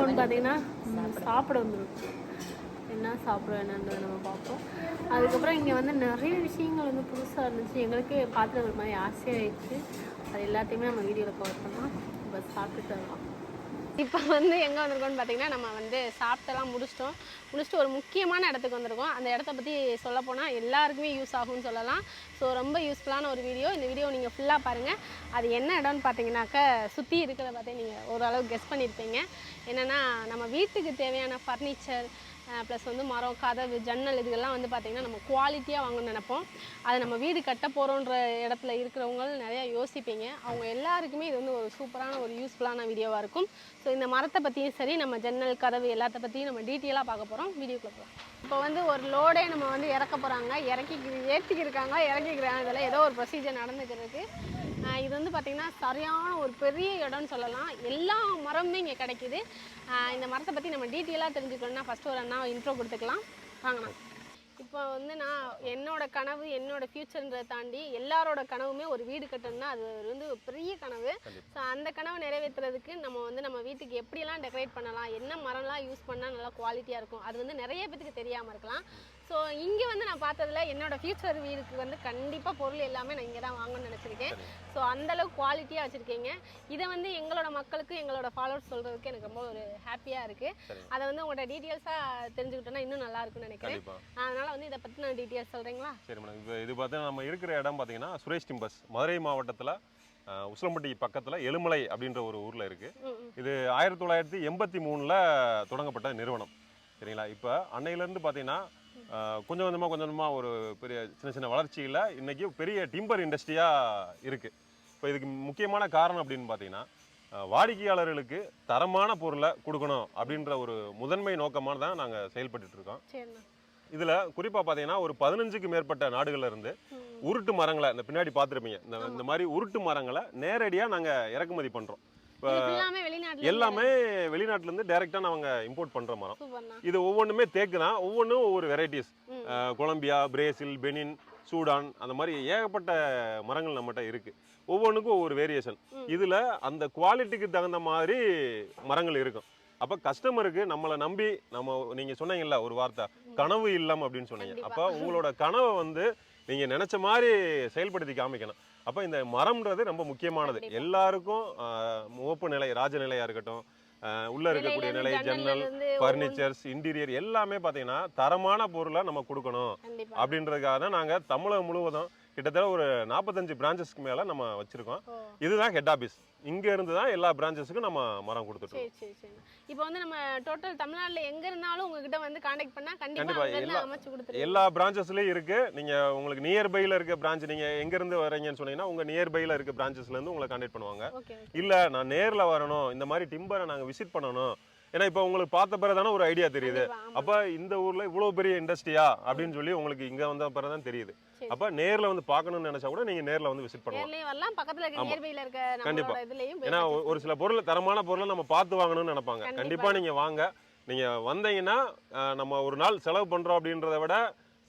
Phone பார்த்தீங்கன்னா சாப்பிட வந்துடும் என்ன சாப்பிடுவோம் என்னன்றதை நம்ம பார்ப்போம். அதுக்கப்புறம் இங்கே வந்து நிறைய விஷயங்கள் வந்து புதுசாக இருந்துச்சு. எங்களுக்கு பார்த்து ஒரு மாதிரி ஆசையாகிடுச்சு அது எல்லாத்தையுமே நம்ம வீடியோவில் கவர் பண்ணலாம். இப்போ சாப்பிட்டுட்டு வரலாம். இப்போ வந்து எங்கே வந்திருக்கோம்னு பார்த்தீங்கன்னா நம்ம வந்து சாப்பிட்டெல்லாம் முடிச்சிட்டோம். முடிச்சுட்டு ஒரு முக்கியமான இடத்துக்கு வந்திருக்கோம். அந்த இடத்த பற்றி சொல்ல போனால் எல்லாருக்குமே யூஸ் ஆகும்னு சொல்லலாம். ஸோ ரொம்ப யூஸ்ஃபுல்லான ஒரு வீடியோ இந்த வீடியோ நீங்கள் ஃபுல்லாக பாருங்கள் அது என்ன இடம்னு பார்த்தீங்கன்னாக்க சுற்றி இருக்கிறத பார்த்தே நீங்கள் ஓரளவு கெஸ் பண்ணியிருப்பீங்க என்னென்னா நம்ம வீட்டுக்கு தேவையான ஃபர்னிச்சர் ப்ளஸ் வந்து மரம் கதவு ஜன்னல் இதுகள்லாம் வந்து பார்த்திங்கன்னா நம்ம குவாலிட்டியாக வாங்கணும்னு நினைப்போம். அது நம்ம வீடு கட்ட போகிறோன்ற இடத்துல இருக்கிறவங்க நிறையா யோசிப்பீங்க. அவங்க எல்லாருக்குமே இது வந்து ஒரு சூப்பரான ஒரு யூஸ்ஃபுல்லான வீடியோவாக இருக்கும். ஸோ இந்த மரத்தை பற்றியும் சரி நம்ம ஜன்னல் கதவு எல்லாத்த பற்றியும் நம்ம டீட்டெயிலாக பார்க்க போகிறோம் வீடியோக்குள்ளே போகிறோம் இப்போ வந்து ஒரு லோடே நம்ம வந்து இறக்க போகிறாங்க இறக்கி ஏற்றிக்கிருக்காங்க இறக்கிக்கிறாங்க. இதெல்லாம் ஏதோ ஒரு ப்ரொசீஜர் நடந்துக்கிறதுக்கு இது வந்து பார்த்திங்கன்னா சரியான ஒரு பெரிய இடம்னு சொல்லலாம். எல்லா மரமுமே இங்கே கிடைக்குது. இந்த மரத்தை பற்றி நம்ம டீட்டெயிலாக தெரிஞ்சுக்கணும்னா ஃபஸ்ட்டு ஒரு அண்ணா இன்ட்ரோ கொடுத்துக்கலாம். வாங்கண்ணா. இப்போ வந்து நான் என்னோட கனவு என்னோட ஃப்யூச்சர்ன்றதை தாண்டி எல்லாரோட கனவுமே ஒரு வீடு கட்டணும்னா அது வந்து ஒரு பெரிய கனவு. ஸோ அந்த கனவை நிறைவேற்றுறதுக்கு நம்ம வந்து நம்ம வீட்டுக்கு எப்படியெல்லாம் டெக்கரேட் பண்ணலாம் என்ன மரம்லாம் யூஸ் பண்ணால் நல்லா குவாலிட்டியாக இருக்கும் அது வந்து நிறைய பேத்துக்கு தெரியாமல் இருக்கலாம். ஸோ இங்கே வந்து நான் பார்த்ததுல என்னோட ஃப்யூச்சர் வீடுக்கு வந்து கண்டிப்பாக பொருள் எல்லாமே நான் இங்கே தான் வாங்கணும்னு நினச்சிருக்கேன். ஸோ அந்தளவுக்கு குவாலிட்டியாக வச்சுருக்கீங்க. இதை வந்து எங்களோட மக்களுக்கு எங்களோட ஃபாலோவர்ஸ் சொல்கிறதுக்கு எனக்கு ரொம்ப ஒரு ஹாப்பியாக இருக்குது அதை வந்து உங்களோட டீட்டெயில்ஸாக தெரிஞ்சுக்கிட்டோன்னா இன்னும் நல்லா இருக்கும்னு நினைக்கிறேன். அதனால் வந்து இதை பற்றி நான் டீட்டெயில்ஸ் சொல்கிறீங்களா சரி மேடம் இப்போ இது பார்த்தீங்கன்னா நம்ம இருக்கிற இடம் பார்த்தீங்கன்னா சுரேஷ் டிம்பஸ் மதுரை மாவட்டத்தில் உசிலம்பட்டி பக்கத்தில் எலுமலை அப்படின்ற ஒரு ஊரில் இருக்குது இது ஆயிரத்தி தொள்ளாயிரத்தி எண்பத்தி மூணில் தொடங்கப்பட்ட நிறுவனம். சரிங்களா? இப்போ அன்னையிலேருந்து பார்த்தீங்கன்னா கொஞ்சம் கொஞ்சமாக கொஞ்சம் கொஞ்சமாக ஒரு பெரிய சின்ன சின்ன வளர்ச்சியில் இன்றைக்கி பெரிய டிம்பர் இண்டஸ்ட்ரியாக இருக்குது இப்போ இதுக்கு முக்கியமான காரணம் அப்படின்னு பார்த்தீங்கன்னா வாடிக்கையாளர்களுக்கு தரமான பொருளை கொடுக்கணும் அப்படின்ற ஒரு முதன்மை நோக்கமாக தான் நாங்கள் சரிண்ணா. இதில் குறிப்பாக பார்த்தீங்கன்னா ஒரு பதினஞ்சுக்கு மேற்பட்ட நாடுகள்ல இருந்து ம். உருட்டு மரங்களை இந்த பின்னாடி பார்த்துருப்பீங்க இந்த இந்த மாதிரி உருட்டு மரங்களை நேரடியாக நாங்கள் இறக்குமதி பண்ணுறோம் எல்லாமே வெளிநாட்டுல எல்லாமே வெளிநாட்டிலேருந்து டைரெக்டாக நாங்கள் இம்போர்ட் பண்ணுற மரம். இது ஒவ்வொன்றுமே தேக்கு தான் ஒவ்வொன்றும் ஒவ்வொரு varieties Colombia Brazil Benin Sudan அந்த மாதிரி ஏகப்பட்ட மரங்கள் நம்மகிட்ட இருக்குது ஒவ்வொன்றுக்கும் ஒவ்வொரு வேரியேஷன். இதில் அந்த குவாலிட்டிக்கு தகுந்த மாதிரி மரங்கள் இருக்கும். அப்போ கஸ்டமருக்கு நம்மளை நம்பி நம்ம நீங்கள் சொன்னீங்கல்ல ஒரு வார்த்தை கனவு இல்லம் அப்படின்னு சொன்னீங்க. அப்போ உங்களோட கனவை வந்து நீங்கள் நினச்ச மாதிரி செயல்படுத்தி காமிக்கணும். அப்போ இந்த மரம்ன்றது ரொம்ப முக்கியமானது. எல்லாருக்கும் முகப்பு நிலை ராஜநிலையாக இருக்கட்டும் உள்ள இருக்கக்கூடிய நிலை ஜன்னல் ஃபர்னிச்சர்ஸ் இன்டீரியர் எல்லாமே பார்த்தீங்கன்னா தரமான பொருளை நம்ம கொடுக்கணும். அப்படின்றதுக்காக தான் நாங்கள் தமிழகம் முழுவதும் கிட்டத்தட்ட ஒரு நாற்பத்தஞ்சு பிரான்ச்சஸ்க்கு மேலே நம்ம வச்சுருக்கோம். இதுதான் ஹெட் ஆஃபீஸ் இங்கே இருந்து தான் எல்லா பிரான்ச்சஸுக்கும் நம்ம மரம் கொடுத்துட்டோம் சரி சரி சரி. இப்போ வந்து நம்ம டோட்டல் தமிழ்நாட்டுல எங்க இருந்தாலும் உங்ககிட்ட வந்து காண்டாக்ட் பண்ணா கண்டிப்பா எல்லா- அமைச்சு கொடுத்துருவீங்க எல்லா பிரான்ச்சஸ்லையும் இருக்குது நீங்கள் உங்களுக்கு நியர்பையில் இருக்க பிரான்ச் நீங்கள் எங்கேருந்து வரீங்கன்னு சொன்னீங்கன்னா உங்கள் நியர்பையில் இருக்க பிரான்ச்சஸ்லேருந்து உங்களை கான்டாக்ட் பண்ணுவாங்க. இல்லை நான் நேரில் வரணும். இந்த மாதிரி டிம்பரை நாங்கள் விசிட் பண்ணணும். ஏன்னா இப்போ உங்களுக்கு பார்த்த பிறகு தானே ஒரு ஐடியா தெரியுது. அப்போ இந்த ஊரில் இவ்வளோ பெரிய இண்டஸ்ட்ரியா அப்படின்னு சொல்லி உங்களுக்கு இங்கே வந்த பிறகு தான் தெரியுது. அப்போ நேரில் வந்து பார்க்கணும்னு நினச்சா கூட நீங்கள் நேரில் வந்து விசிட் பண்ணலாம். நேர்லயும் வரலாம். பக்கத்துல இருக்க. நியர்பைல இருக்க கண்டிப்பா. நம்மளோட இதுலயும் ஏன்னா ஒ- ஒரு சில பொருள் தரமான பொருளை நம்ம பார்த்து வாங்கணும்னு நினைப்பாங்க. கண்டிப்பா. கண்டிப்பாக நீங்கள் வாங்க. நீங்கள் வந்தீங்கன்னா அஹ், நம்ம ஒரு நாள் செலவு பண்ணுறோம் அப்படின்றத விட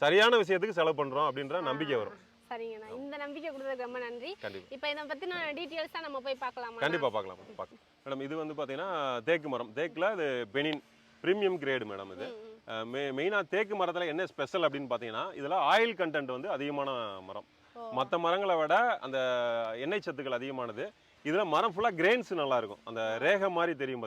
சரியான விஷயத்துக்கு செலவு பண்ணுறோம் அப்படின்ற நம்பிக்கை வரும். சரிங்கண்ணா. இந்த நம்பிக்கை கொடுத்ததுக்கு ரொம்ப நன்றி. கண்டிப்பாக இப்போ இதை பத்தின டீட்டெயில்ஸா நம்ம போய் பார்க்கலாமா? கண்டிப்பாக பார்க்கலாம்? பார்க்கலாம். மேடம் இது வந்து பார்த்தீங்கன்னா தேக்கு மரம். தேக்கில் இது பெனின் ப்ரீமியம் கிரேடு மேடம் இது. மெ மெயினாக தேக்கு மரத்தில் என்ன ஸ்பெஷல் அப்படின்னு பார்த்தீங்கன்னா இதில் ஆயில் கண்டென்ட் வந்து அதிகமான மரம். மற்ற மரங்களை விட அந்த எண்ணெய் சத்துக்கள் அதிகமானது. இதில் மரம் ஃபுல்லாக கிரெயின்ஸ் நல்லா இருக்கும். அந்த ரேகை மாதிரி தெரியும்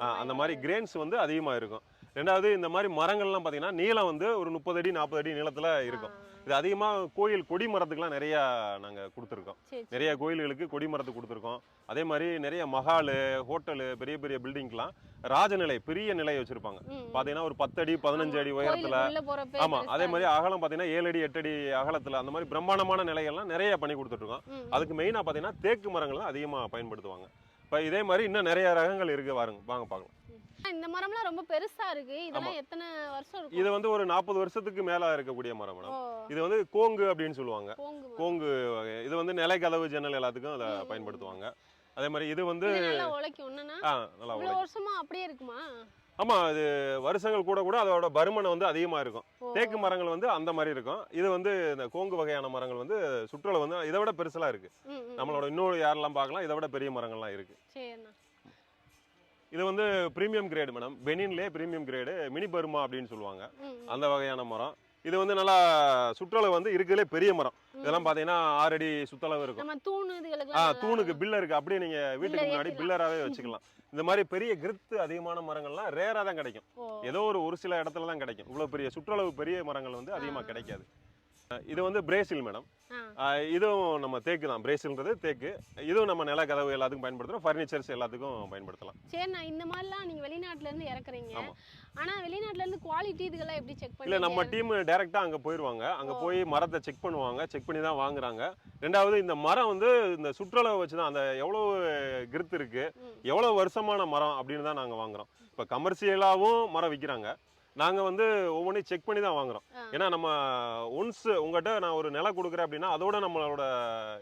ஆ, அந்த மாதிரி கிரெயின்ஸ் வந்து அதிகமாக இருக்கும். ரெண்டாவது இந்த மாதிரி மரங்கள்லாம் பார்த்தீங்கன்னா நீளம் வந்து ஒரு முப்பது அடி நாற்பது அடி நீளத்தில் இருக்கும். இது அதிகமாக கோயில் கொடி மரத்துக்குலாம் நிறையா நாங்கள் கொடுத்துருக்கோம். நிறைய கோயில்களுக்கு கொடி மரத்துக்கு கொடுத்துருக்கோம். அதே மாதிரி நிறைய மஹாலு ஹோட்டலு பெரிய பெரிய பில்டிங்க்கெலாம் ராஜநிலை பெரிய நிலை வச்சுருப்பாங்க. பார்த்தீங்கன்னா ஒரு பத்து அடி பதினஞ்சு அடி உயரத்தில் கோயிலுக்கு உள்ள போறப்ப ஆமா. பெருசா அதே மாதிரி அகலம் பார்த்தீங்கன்னா ஏழு அடி எட்டு அடி அகலத்தில் அந்த மாதிரி பிரம்மாண்டமான நிலைகள்லாம் நிறைய பண்ணி கொடுத்துட்ருக்கோம். அதுக்கு மெயினாக பார்த்தீங்கன்னா தேக்கு மரங்கள் தான் அதிகமாக பயன்படுத்துவாங்க. இப்போ இதே மாதிரி இன்னும் நிறைய ரகங்கள் இருக்கு. பாருங்க வாங்க பார்க்கலாம். இந்த மரம்லாம் ரொம்ப பெருசா இருக்கு. இதெல்லாம் எத்தனை வருஷம் இருக்கும்? இது வந்து ஒரு நாற்பது வருஷத்துக்கு மேலே இருக்கக்கூடிய மரம் மேடம். இது வந்து கோங்கு அப்படின்னு சொல்லுவாங்க. கோங்கு வகை. இது வந்து நிலை கதவு ஜன்னல் எல்லாத்துக்கும் அதை. பயன்படுத்துவாங்க. அதே மாதிரி இது வந்து நல்லா வருஷமா அப்படியே இருக்குமா? ஆமா அது வருஷங்கள் கூட கூட அதோட பருமனை வந்து அதிகமா இருக்கும். தேக்கு மரங்கள் வந்து அந்த மாதிரி இருக்கும். இது வந்து இந்த கோங்கு வகையான மரங்கள் வந்து சுற்றுலா வந்து இதை விட பெருசெல்லாம் இருக்கு. நம்மளோட இன்னொரு யாரெல்லாம் பார்க்கலாம் இதை விட பெரிய மரங்கள்லாம் இருக்கு. இது வந்து பிரீமியம் கிரேடு மேடம் பெனின்லேயே பிரீமியம் கிரேடு மினி பர்மா அப்படின்னு சொல்லுவாங்க. அந்த வகையான மரம். இது வந்து நல்லா சுற்றளவு வந்து இருக்கிறதுலே பெரிய மரம். இதெல்லாம் பார்த்தீங்கன்னா ஆறு அடி சுற்றளவு இருக்கும். ஆ தூணுக்கு பில்லருக்கு அப்படியே நீங்க வீட்டுக்கு முன்னாடி. பில்லராகவே வச்சுக்கலாம். இந்த மாதிரி பெரிய கிருத்து அதிகமான மரங்கள்லாம் ரேராக தான் கிடைக்கும். ஏதோ ஒரு ஒரு சில இடத்துல தான் கிடைக்கும். இவ்வளோ பெரிய சுற்றளவு பெரிய மரங்கள் வந்து அதிகமாக கிடைக்காது. இது வந்து பிரேசில் மேடம் இதுவும் நம்ம தேக்கு தான். பிரேசில்ன்றது தேக்கு. இதுவும் நம்ம நில கதவு எல்லாத்துக்கும் பயன்படுத்துகிறோம் ஃபர்னிச்சர்ஸ் எல்லாத்துக்கும் பயன்படுத்தலாம். சரிண்ணா இந்த மாதிரிலாம் நீங்க வெளிநாட்டுல இருந்து இறக்குறீங்க. ஆமா. ஆனா வெளிநாட்டுல இருந்து குவாலிட்டி இதுகெல்லாம் எப்படி செக் இல்லை பண்ணி நம்ம டீம் டேரெக்டாக அங்கே போயிடுவாங்க அங்கே போய் மரத்தை செக் பண்ணுவாங்க. செக் பண்ணி தான் வாங்குறாங்க. ரெண்டாவது இந்த மரம் வந்து இந்த சுற்றளவை வச்சு தான் அந்த எவ்வளோ கிருத்து இருக்கு ம். எவ்வளோ வருஷமான மரம் அப்படின்னு தான் நாங்கள் வாங்குறோம். இப்போ கமர்ஷியலாகவும் மரம் விற்கிறாங்க. நாங்கள் வந்து ஒவ்வொன்றையும் செக் பண்ணி தான் வாங்குறோம். ஏன்னா நம்ம ஒன்ஸ் உங்கள்கிட்ட நான் ஒரு நிலம் கொடுக்குறேன் அப்படின்னா அதோட நம்மளோட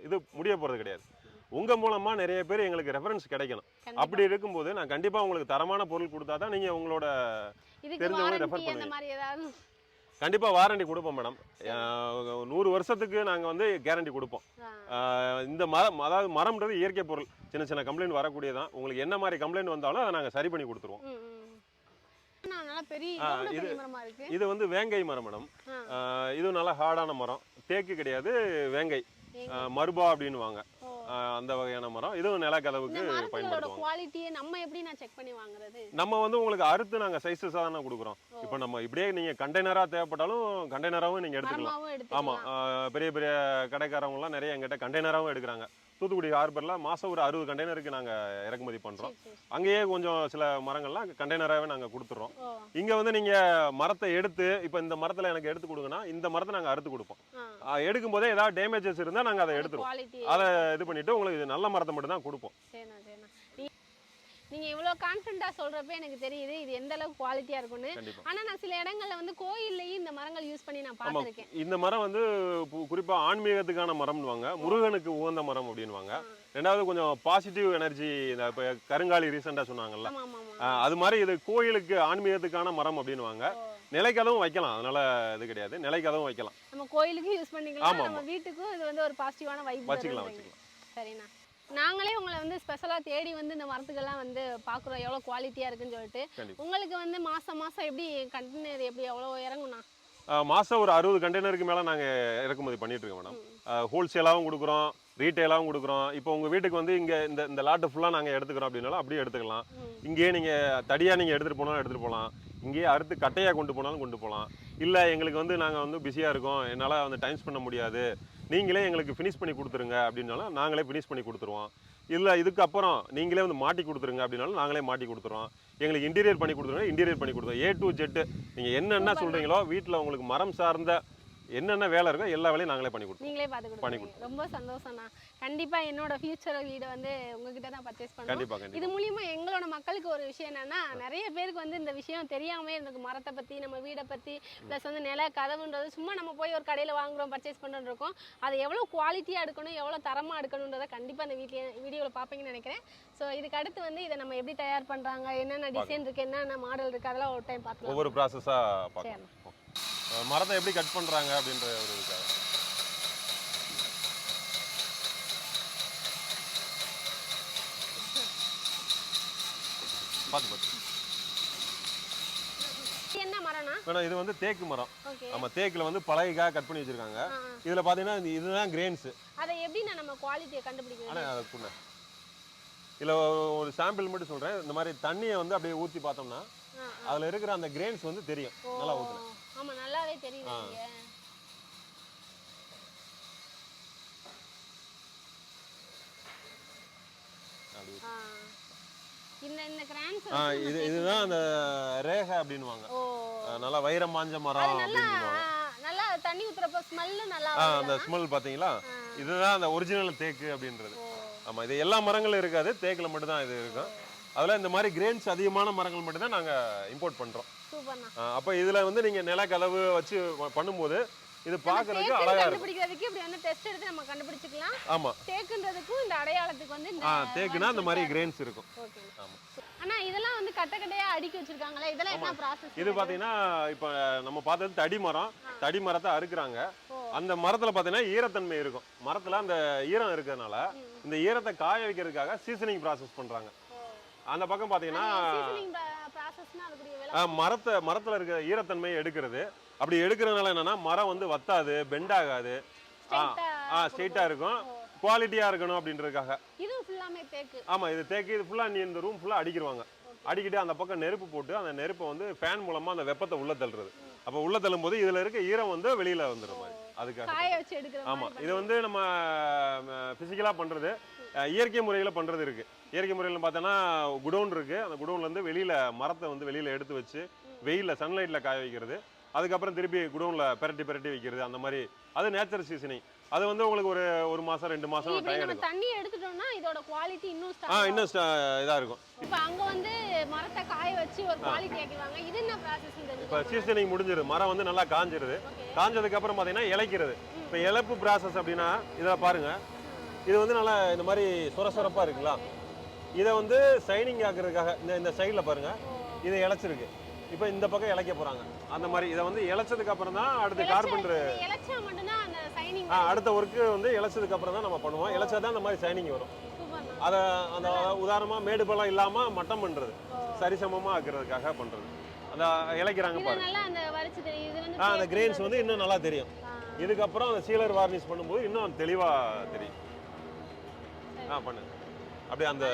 இது முடிய போகிறது கிடையாது. உங்கள் மூலமாக நிறைய பேர் எங்களுக்கு ரெஃபரன்ஸ் கிடைக்கணும். கண்டிப்பா. அப்படி இருக்கும்போது நான் கண்டிப்பாக உங்களுக்கு தரமான பொருள் கொடுத்தா தான் நீங்கள் உங்களோட தெரிஞ்சவங்க அந்த பண்ணுவீங்க. கண்டிப்பாக வாரண்டி கொடுப்போம் மேடம் நூறு வருஷத்துக்கு நாங்கள் வந்து கேரண்டி கொடுப்போம். இந்த மரம் அதாவது மரம்ன்றது இயற்கை பொருள். சின்ன சின்ன கம்ப்ளைண்ட் வரக்கூடியதான் உங்களுக்கு என்ன மாதிரி கம்ப்ளைண்ட் வந்தாலும் அதை நாங்கள் சரி பண்ணி கொடுத்துருவோம் ம், ம். அண்ணா, நல்லா பெரிய ஆ, எவ்வளவு இது- இது வந்து வேங்கை மரம் மேடம். இதுவும் நல்லா ஹார்டான மரம். தேக்கு கிடையாது வேங்கை. மருபா. அஹ் அந்த வகையான மரம். இதுவும் நில இந்த கதவுக்கு மரங்களோட பயன்படுத்துவாங்க குவாலிட்டியை நம்ம எப்படி நான் செக் பண்ணி வாங்குறது? நம்ம வந்து உங்களுக்கு அறுத்து நாங்கள் சைஸஸாக தானே கொடுக்குறோம். இப்போ நம்ம இப்படியே நீங்கள் கண்டெய்னராக தேவைப்பட்டாலும் கண்டெய்னராகவும் நீங்கள் எடுத்துக்கலாம். எடுத்துக்கலாம். பெரிய பெரிய கடைக்காரவங்கலாம் நிறைய எங்கிட்ட கண்டெய்னராகவும் எடுக்கிறாங்க. தூத்துக்குடி ஹார்பரில் மாதம் ஒரு அறுபது கண்டெய்னருக்கு நாங்கள் இறக்குமதி பண்ணுறோம். அங்கேயே கொஞ்சம் சில மரங்கள்லாம் கண்டெய்னராகவே நாங்கள் கொடுத்துட்றோம் இங்கே வந்து நீங்கள் மரத்தை எடுத்து இப்போ இந்த மரத்தில் எனக்கு எடுத்து கொடுங்கன்னா இந்த மரத்தை நாங்கள் அறுத்து கொடுப்போம். எடுக்கும் போதே ஏதாவது டேமேஜஸ் இருந்தால் நாங்கள் அதை எடுத்துருவோம். அதை இது பண்ணிவிட்டு உங்களுக்கு இது நல்ல மரத்தை மட்டும் தான் கொடுப்போம் சரிண்ணா சரிண்ணா நீ- நீங்க இவ்வளோ கான்ஃபிடண்டா சொல்றப்ப எனக்கு தெரியுது இது எந்த அளவுக்கு குவாலிட்டியா இருக்கும்னு. கண்டிப்பாக ஆனா நான் சில இடங்கள்ல வந்து கோயில்லையும் இந்த மரங்கள் யூஸ் பண்ணி நான் பார்த்திருக்கேன். இந்த மரம் வந்து குறிப்பாக ஆன்மீகத்துக்கான மரம்னுவாங்க முருகனுக்கு உகந்த மரம் அப்படின்வாங்க ரெண்டாவது கொஞ்சம் பாசிட்டிவ் எனர்ஜி இந்த இப்போ கருங்காலி ரீசெண்டாக சொன்னாங்கல்ல. அது மாதிரி இது கோயிலுக்கு ஆன்மீகத்துக்கான மரம் அப்படின்னுவாங்க. ஓ. நிலைக்கதவும் வைக்கலாம் அதனால இது கிடையாது. நிலைக்கதவும் வைக்கலாம். நம்ம கோயிலுக்கும் யூஸ் பண்ணிக்கலாம் நம்ம வீட்டுக்கும் இது வந்து ஒரு பாசிட்டிவான வைப் வச்சுக்கலாம் வச்சுக்கலாம். சரிண்ணா. நாங்களே உங்களை வந்து ஸ்பெஷலாக தேடி வந்து இந்த மரத்துக்கெல்லாம் வந்து பார்க்குறோம் எவ்வளோ குவாலிட்டியாக இருக்குன்னு சொல்லிட்டு. உங்களுக்கு வந்து மாதம் மாதம் எப்படி கண்டெய்னர் எப்படி எவ்வளோ இறங்குண்ணா ஆ, மாசம் ஒரு அறுபது கண்டெய்னருக்கு மேலே நாங்கள் இறக்குமதி பண்ணிட்டு இருக்கோம் மேடம் ஹோல்சேலாகவும் கொடுக்குறோம் ரீட்டெயிலாகவும் கொடுக்குறோம். இப்போ உங்கள் வீட்டுக்கு வந்து இங்கே இந்த இந்த லாட்டு ஃபுல்லாக நாங்கள் எடுத்துக்கிறோம் அப்படின்னாலும் அப்படியே எடுத்துக்கலாம். இங்கேயே நீங்கள் தடியாக நீங்கள் எடுத்துகிட்டு போனாலும் எடுத்துகிட்டு போகலாம் இங்கேயே அறுத்து கட்டையாக கொண்டு போனாலும் கொண்டு போகலாம் இல்லை எங்களுக்கு வந்து நாங்கள் வந்து பிஸியாக இருக்கோம். என்னால் வந்து டைம் பண்ண முடியாது. நீங்களே எங்களுக்கு ஃபினிஷ் பண்ணி கொடுத்துருங்க அப்படின்னாலும் நாங்களே ஃபினிஷ் பண்ணி கொடுத்துருவோம். இல்லை இதுக்கப்புறம் நீங்களே வந்து மாட்டி கொடுத்துருங்க அப்படின்னாலும் நாங்களே மாட்டி கொடுத்துருவோம். எங்களுக்கு இன்டீரியர் பண்ணி கொடுத்துருங்க இன்டீரியர் பண்ணி கொடுத்துருவோம். ஏ டு ஜெட்டு நீங்கள் என்னென்ன சொல்கிறீங்களோ வீட்டில் உங்களுக்கு மரம் சார்ந்த என்னென்ன வேலை இருக்கோ எல்லா வேலையும் நாங்களே பண்ணி கொடுத்துருவோம். நீங்களே பார்த்து பண்ணி கொடுத்துருங்க ரொம்ப சந்தோஷம்ண்ணா கண்டிப்பாக என்னோட ஃபியூச்சர் வீடை வந்து உங்ககிட்ட தான் பர்ச்சேஸ் பண்ணுவோம் கண்டிப்பாக இது கண்டிப்பாக மூலியமா எங்களோட மக்களுக்கு ஒரு விஷயம் என்னன்னா நிறைய பேருக்கு வந்து இந்த விஷயம் தெரியாமலே இருந்திருக்கு மரத்தை பத்தி நம்ம வீடை பத்தி ப்ளஸ் வந்து நில கதவுன்றது சும்மா நம்ம போய் ஒரு கடையில வாங்குறோம் பர்ச்சேஸ் பண்ணுறோம் இருக்கோம். அது எவ்வளோ குவாலிட்டியா எடுக்கணும் எவ்வளோ தரமா எடுக்கணுன்றதை கண்டிப்பா இந்த வீட்ல வீடியோவில் பார்ப்பீங்கன்னு நினைக்கிறேன். ஸோ இதுக்கு அடுத்து வந்து இதை நம்ம எப்படி தயார் பண்றாங்க என்னென்ன டிசைன் இருக்கு என்னென்ன மாடல் இருக்கு அதெல்லாம் ஒரு டைம் பார்க்கலாம் ஒவ்வொரு ப்ராசஸாக பார்க்கலாம். மரத்தை எப்படி கட் பண்ணுறாங்க அப்படின்ற ஒரு இதுக்காக. பார்த்து பார்த்து இது மேடம் வந்து தேக்கு மரம். நம்ம தேக்கில் வந்து பலகைக்காக கட் பண்ணி வச்சிருக்காங்க. இதில் பார்த்தீங்கன்னா இந்த இதுதான் கிரெயின்ஸு அதை எப்படி நம்ம குவாலிட்டியை கூட இதில் ஒரு சாம்பிள் மட்டும் சொல்கிறேன் இந்த மாதிரி தண்ணியை வந்து அப்படியே ஊற்றி பார்த்தோம்னா அதில் இருக்கிற அந்த கிரெயின்ஸ் வந்து தெரியும். நல்லா ஊற்றணும் ஆமாம் நல்லாவே தெரியும் இது இதுதான் அந்த ரேகை அப்படின்வாங்க நல்லா வைரம் மரம் நல்லா இதுதான் அந்த ஒரிஜினல் தேக்கு அப்படின்றது. ஆமா இது எல்லா மரங்களும் இருக்காது. தேக்குல மட்டும் தான் இது இருக்கும். அதுல இந்த மாதிரி கிரெயின்ஸ் அதிகமான மரங்கள் மட்டும் தான் நாங்க இம்போர்ட் ஆ, அப்ப இதுல வந்து நீங்க நிலக்கதவு வச்சு பண்ணும்போது இது பாக்குறதுக்கு அழகா கண்டுபிடிக்கிறதுக்கு இப்படி வந்து டெஸ்ட் எடுத்து நம்ம கண்டுபிடிச்சிக்கலாம். ஆமா. தேக்குன்றதுக்கும் இந்த அடையாளத்துக்கு வந்து இந்த தேக்குனா அந்த மாதிரி கிரெயின்ஸ் இருக்கும். ஆமா. அண்ணா இதெல்லாம் வந்து கட்ட கட்டையா அடுக்கி வச்சிருக்காங்களே இதெல்லாம் என்ன ப்ராசஸ் இது பாத்தீங்கன்னா இப்ப நம்ம பார்த்தது தடி மரம். தடி மரத்தை அறுக்குறாங்க. அந்த மரத்துல பாத்தீங்கன்னா ஈரத்தன்மை இருக்கும். மரத்துல அந்த ஈரம் இருக்கிறதுனால இந்த ஈரத்தை காய வைக்கிறதுக்காக சீசனிங் ப்ராசஸ் பண்றாங்க. அந்த பக்கம் பாத்தீங்கன்னா ஆ, மரத்தை மரத்துல இருக்கிற ஈரத்தன்மையை எடுக்கிறது. அப்படி எடுக்கிறதுனால என்னன்னா மரம் வந்து வத்தாது பெண்ட் ஆகாது. ஆ Straight-ஆ ஆ ஸ்ட்ரெயிட்டா இருக்கும். குவாலிட்டியா இருக்கணும் அப்படின்றதுக்காக. ஃபுல்லாமே தேக்கு. ஆமா இது தேக்கு இது ஃபுல்லா நீ இந்த ரூம் ஃபுல்லா அடிக்கிடுவாங்க அடிக்கிட்டு அந்த பக்கம் நெருப்பு போட்டு அந்த நெருப்பை வந்து ஃபேன் மூலமா அந்த வெப்பத்தை உள்ள தள்ளுறது. அப்ப உள்ள தள்ளும் போது இதுல இருக்க ஈரம் வந்து வெளியில வந்துடும் மாதிரி. அதுக்காக ஆமா இது வந்து நம்ம பிசிக்கலா பண்றது. இயற்கை முறையில பண்றது இருக்கு. இயற்கை முறையில் பார்த்தோன்னா குடோன் இருக்கு. அந்த குடோன்ல இருந்து வெளியில மரத்தை வந்து வெளியில எடுத்து வச்சு வெயில்ல சன்லைட்ல காய வைக்கிறது. அதுக்கப்புறம் திருப்பி குடோன்ல பெரட்டி பெரட்டி வைக்கிறது. அந்த மாதிரி. அது நேச்சர் சீசனிங் அது வந்து உங்களுக்கு ஒரு ஒரு மாசம் ரெண்டு மாசம் டைம் நம்ம எடுக்கும். தண்ணி எடுத்துட்டோம்னா இதோட குவாலிட்டி இன்னும் ஆ ஸ்டார்ட் இன்னும் ஸ்ட- இதா இருக்கும். இப்போ அங்க வந்து மரத்தை காய வச்சு ஒரு குவாலிட்டி ஆக்கிடுவாங்க. இது என்ன ப்ராசஸ் இப்போ சீசனிங் முடிஞ்சிருது மரம் வந்து நல்லா காஞ்சிருது. காஞ்சதுக்கு அப்புறம் பார்த்தீங்கன்னா இலைக்கிறது. இப்போ இழப்பு ப்ராசஸ் அப்படின்னா இதில் பாருங்க. இது வந்து நல்லா இந்த மாதிரி சொர சொரப்பா இருக்குங்களா இதை வந்து சைனிங் ஆக்குறதுக்காக இந்த இந்த சைடில் பாருங்க. இது இழைச்சிருக்கு இப்போ இந்த பக்கம் இழைக்க போறாங்க. அந்த மாதிரி இதை வந்து இழைச்சதுக்கு அப்புறம் தான் அடுத்து கார்பெண்டர் இலைச்சா மட்டும்தான் அந்த சைனிங் அடுத்த ஒர்க்கு வந்து இழைச்சதுக்கு அப்புறம் தான் நம்ம பண்ணுவோம். இழைச்சா தான் இந்த மாதிரி சைனிங் வரும். அதை அந்த உதாரணமாக மேடு பள்ளம் இல்லாமல் மட்டம் பண்ணுறது சரிசமமாக ஆக்குறதுக்காக பண்ணுறது அந்த இழைக்கிறாங்க பாருங்க. அந்த ஆ அந்த கிரெயின்ஸ் வந்து இன்னும் நல்லா தெரியும். இதுக்கப்புறம் அந்த சீலர் வார்னிஷ் பண்ணும்போது இன்னும் தெளிவா தெரியும். ஆ பண்ணு அப்படியே அந்த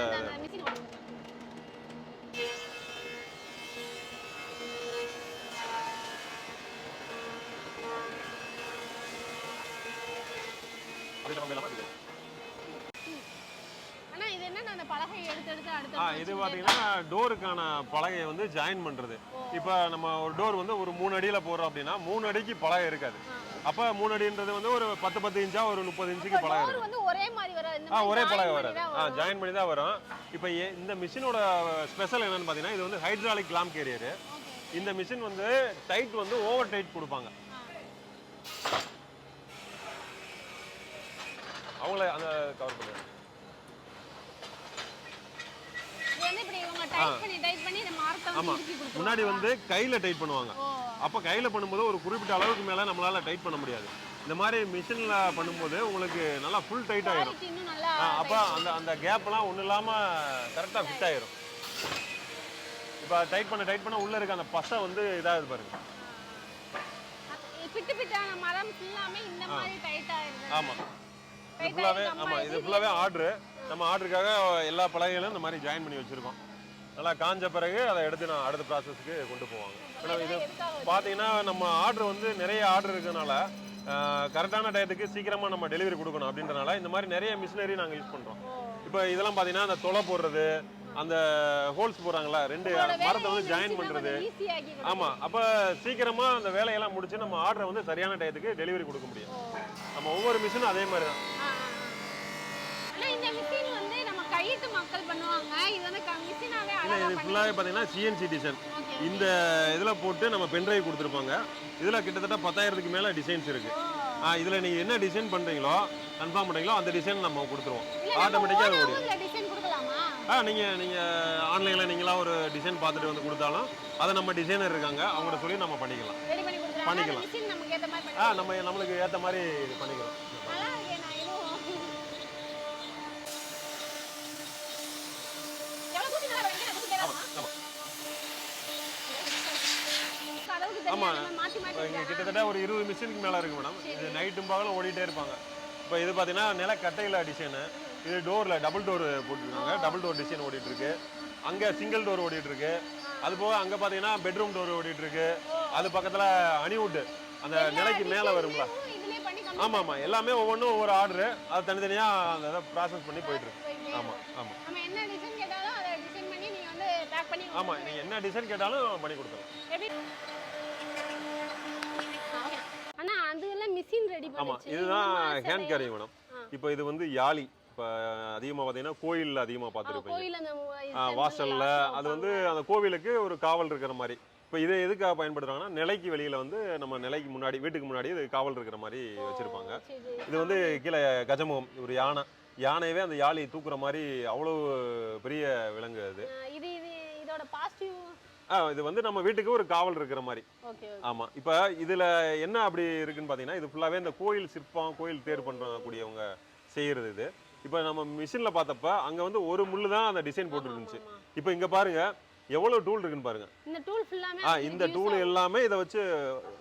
பலகையை எடுத்து எடுத்து அடுத்து ஆ இது பார்த்தீங்கன்னா டோருக்கான பலகையை வந்து ஜாயின் பண்றது. இப்போ நம்ம ஒரு டோர் வந்து ஒரு மூணு அடியில போடுறோம் அப்படின்னா மூணு அடிக்கு பலகை இருக்காது. அப்போ மூணு அடின்றது வந்து ஒரு பத்து பத்து இன்ச்சா ஒரு முப்பது இன்ச்சுக்கு பலகை இருக்கும். வந்து ஒரே மாதிரி வராது ஆ ஒரே பலகை வராது. ஆ. ஜாயின் பண்ணி தான் வரும். இப்போ இந்த மிஷினோட ஸ்பெஷல் என்னன்னு பார்த்தீங்கன்னா இது வந்து ஹைட்ராலிக் லாம் கேரியர் இந்த மிஷின் வந்து டைட் வந்து ஓவர் டைட் கொடுப்பாங்க. அவங்கள அந்த கவர் பண்ணுங்க இது வந்து இப்படி இவங்க டைப் பண்ணி டைப் பண்ணி இந்த மார்க்கை ஆமா. வந்து இறுக்கி கொடுத்துருவாங்க. முன்னாடி வந்து கையில டைட் பண்ணுவாங்க. அப்போ கையில பண்ணும்போது ஒரு குறிப்பிட்ட அளவுக்கு மேல நம்மளால டைட் பண்ண முடியாது. இந்த மாதிரி மிஷின்ல பண்ணும்போது உங்களுக்கு நல்லா ஃபுல் டைட் ஆயிரும். குவாலிட்டி இன்னும் நல்லா ஆ, அப்ப அந்த அந்த கேப்லாம் ஒன்றும் இல்லாம கரெக்டா ஃபிட் ஆயிரும். இப்போ டைட் பண்ண டைட் பண்ண உள்ள இருக்க அந்த பசை வந்து இதாகுது பாருங்க. பிட்டு பிட்டான மரம் ஃபுல்லாமே இந்த மாதிரி டைட் ஆயிருது ஆமா. இது Tight ஃபுல்லாவே ஆயிருக்கு, ஆமா அம்மா, இது இது ஃபுல்லாவே ஆர்டர் நம்ம ஆர்டருக்காக எல்லா பலகைகளும் இந்த மாதிரி ஜாயின் பண்ணி வச்சிருக்கோம். நல்லா காஞ்ச பிறகு அதை எடுத்து நான் அடுத்த ப்ராசஸ்க்கு கொண்டு போவாங்க. மேடம் இது பார்த்தீங்கன்னா நம்ம ஆர்டர் வந்து நிறைய ஆர்டர் இருக்கனால கரெக்டான டயத்துக்கு சீக்கிரமாக நம்ம டெலிவரி கொடுக்கணும் அப்படின்றனால இந்த மாதிரி நிறைய மிஷினரி நாங்கள் யூஸ் பண்ணுறோம் இப்போ இதெல்லாம் பார்த்தீங்கன்னா அந்த தொலை போடுறது அந்த ஹோல்ஸ் போடுறாங்களா ரெண்டு மரத்தை வந்து ஜாயின் பண்ணுறது ஈஸி ஆக்கி கொடுக்கும். ஆமா அப்ப சீக்கிரமா அந்த வேலையெல்லாம் முடிச்சு நம்ம ஆர்டரை வந்து சரியான டயத்துக்கு டெலிவரி கொடுக்க முடியும். நம்ம ஒவ்வொரு மிஷினும் அதே மாதிரி தான் இந்த மிஷின் வந்து நம்ம கையிட்டு மக்கள் பண்ணுவாங்க. இது வந்து மிஷினாவே இல்ல இது ஃபுல்லாகவே பார்த்தீங்கன்னா சிஎன்சி டிசைன். இந்த இதில் போட்டு நம்ம பென்ட்ரைவ் கொடுத்துருப்பாங்க. இதில் கிட்டத்தட்ட பத்தாயிரத்துக்கு மேலே டிசைன்ஸ் இருக்கு. ஆ இதில் நீங்கள் என்ன டிசைன் பண்ணுறீங்களோ கன்ஃபார்ம் பண்ணுறீங்களோ அந்த டிசைன் நம்ம கொடுத்துருவோம். ஆட்டோமேட்டிக்காக அது ஓடிடும். ஆ நீங்கள் நீங்கள் ஆன்லைனில் நீங்களா ஒரு டிசைன் பார்த்துட்டு வந்து கொடுத்தாலும் அதை நம்ம டிசைனர் இருக்காங்க அவங்கள்ட்ட சொல்லி நம்ம பண்ணிக்கலாம். பண்ணிக்கலாம். ஆ நம்ம நம்மளுக்கு ஏற்ற மாதிரி பண்ணிக்கலாம். கதவுக்கு ஆமா. தெரியாம மாத்தி மாத்தி இப்போ இங்கே. கிட்டத்தட்ட ஒரு இருபது மிஷினுக்கு மேலே இருக்கு மேடம். இது நைட்டும் பகலும் ஓடிட்டே இருப்பாங்க. இப்போ இது பார்த்தீங்கன்னா நிலக்கட்டையில் டிசைனு இது டோரில் டபுள் டோர் போட்டிருக்காங்க. டபுள் டோர் டிசைன் ஓடிட்டு இருக்கு அங்கே சிங்கிள் டோர் ஓடிட்டு இருக்கு அது போக அங்கே பார்த்தீங்கன்னா பெட்ரூம் டோர் ஓடிட்டு இருக்கு அது பக்கத்தில் அனிவுட் அந்த நிலைக்கு மேலே வரும்ல. இதுவும் இதுலயே பண்ணி ஆமா ஆமா. எல்லாமே ஒவ்வொன்றும் ஒவ்வொரு ஆர்டர் அது தனித்தனியா அந்த இதை ப்ராசஸ் பண்ணி போயிட்டு இருக்கு போயிட்டே ஆமா ஆமா. நம்ம என்ன டிசைன் கேட்டாலும் பண்ணி நீங்க மிஷின் ரெடி ஆமா பண்ணுச்சு. இதுதான் ஹேண்ட் கேரிங் மேடம். இப்போ இது வந்து யாழி. இப்போ அதிகமாக பார்த்தீங்கன்னா கோயிலில் அதிகமாக பார்த்துருப்பீங்க. வாசல்ல. அது வந்து அந்த கோவிலுக்கு ஒரு காவல் இருக்கிற மாதிரி. இப்போ இதை எதுக்காக பயன்படுத்துறாங்கன்னா நிலைக்கு வெளியில வந்து நம்ம நிலைக்கு முன்னாடி வீட்டுக்கு முன்னாடி இது காவல் இருக்கிற மாதிரி வச்சிருப்பாங்க. சரி, சரி. இது வந்து கீழே கஜமுகம் ஒரு யானை. யானையவே அந்த யாழி தூக்குற மாதிரி அவ்வளோ பெரிய விலங்கு அது. இது இது இதோட பாசிட்டிவ் இது வந்து நம்ம வீட்டுக்கு ஒரு காவல் இருக்கிற மாதிரி. ஓகே ஆமா. இப்போ இதுல என்ன அப்படி இருக்குன்னு பாத்தீங்கன்னா இது ஃபுல்லாவே இந்த கோயில் சிற்பம் கோயில் தேர் பண்றக்கூடியவங்க செய்யறது இது. இப்போ நம்ம மிஷின்ல பார்த்தப்ப அங்க வந்து ஒரு முள்ளு தான் அந்த டிசைன் போட்டு இருந்துச்சு இப்போ இங்க பாருங்க எவ்வளவு டூல் இருக்குன்னு பாருங்க. இந்த டூல் ஃபுல்லாமே ஆ இந்த டூல் எல்லாமே இதை வச்சு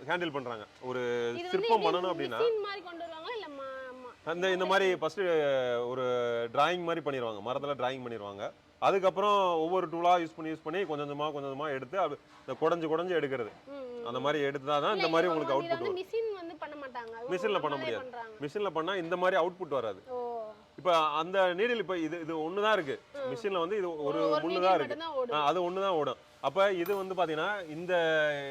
ஹேண்டில் பண்றாங்க. ஒரு சிற்பம் பண்ணணும் அப்படின்னா அந்த இந்த மாதிரி ஃபர்ஸ்ட் ஒரு டிராயிங் மாதிரி பண்ணிடுவாங்க மரத்துல டிராயிங் பண்ணிடுவாங்க அதுக்கப்புறம் ஒவ்வொரு டூலா யூஸ் பண்ணி யூஸ் பண்ணி கொஞ்சம் கொஞ்சமா கொஞ்சம் கொஞ்சமா எடுத்து அது இந்த குடஞ்சு குடஞ்சு எடுக்கிறது. அந்த மாதிரி எடுத்தா தான் இந்த மாதிரி உங்களுக்கு அவுட்புட் வந்து மிஷின் வந்து பண்ண மாட்டாங்க இவங்க மிஷின்ல பண்ண முடியாது. மிஷின்ல பண்ணா இந்த மாதிரி அவுட்புட் வராது ஓ இப்போ அந்த நீடில் இப்போ இது இது ஒன்று தான் இருக்கு ம். மிஷின்ல வந்து இது ஒரு முள்ளு தான் இருக்கு மட்டும்தான் ஓடும். ஆ, அது ஒன்று தான் ஓடும் அப்போ இது வந்து பார்த்தீங்கன்னா இந்த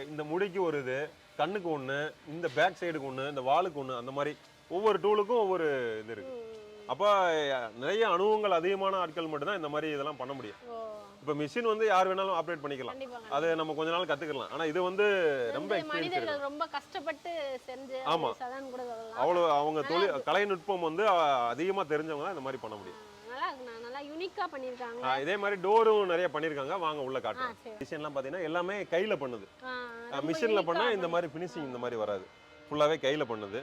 இந்த முடிக்கு ஒரு இது கண்ணுக்கு ஒன்று இந்த பேக் சைடுக்கு ஒன்று இந்த வாலுக்கு ஒன்று அந்த மாதிரி ஒவ்வொரு டூலுக்கும் ஒவ்வொரு இது இருக்கு ம், ம். அப்போ நிறைய அனுபவங்கள் அதிகமான ஆட்கள் மட்டும்தான் இந்த மாதிரி இதெல்லாம் பண்ண முடியும். இப்போ மிஷின் வந்து யார் வேணாலும் ஆப்ரேட் பண்ணிக்கலாம். அது நம்ம கொஞ்ச நாள் கத்துக்கலாம். ஆனா இது வந்து ரொம்ப எக்ஸ்பீரியன்ஸ் ரொம்ப கஷ்டப்பட்டு செஞ்சு ஆமா. சதான் கூட சொல்லலாம். அவ்வளோ அவங்க தொழில் கலைநுட்பம் வந்து அஹ், அதிகமா தெரிஞ்சவங்க தான் இந்த மாதிரி பண்ண முடியும். யூனிக்கா பண்ணிருக்காங்க. இதே மாதிரி டோரும் நிறைய பண்ணியிருக்காங்க வாங்க உள்ள காட்டுறேன். சரி. டிசைன்லாம் பார்த்தீங்கன்னா எல்லாமே கையில் பண்ணுது. மிஷினில் பண்ணால் இந்த பண்ணி- மாதிரி ஃபினிஷிங் இந்த மாதிரி வராது. ஃபுல்லாகவே கையில் பண்ணுது.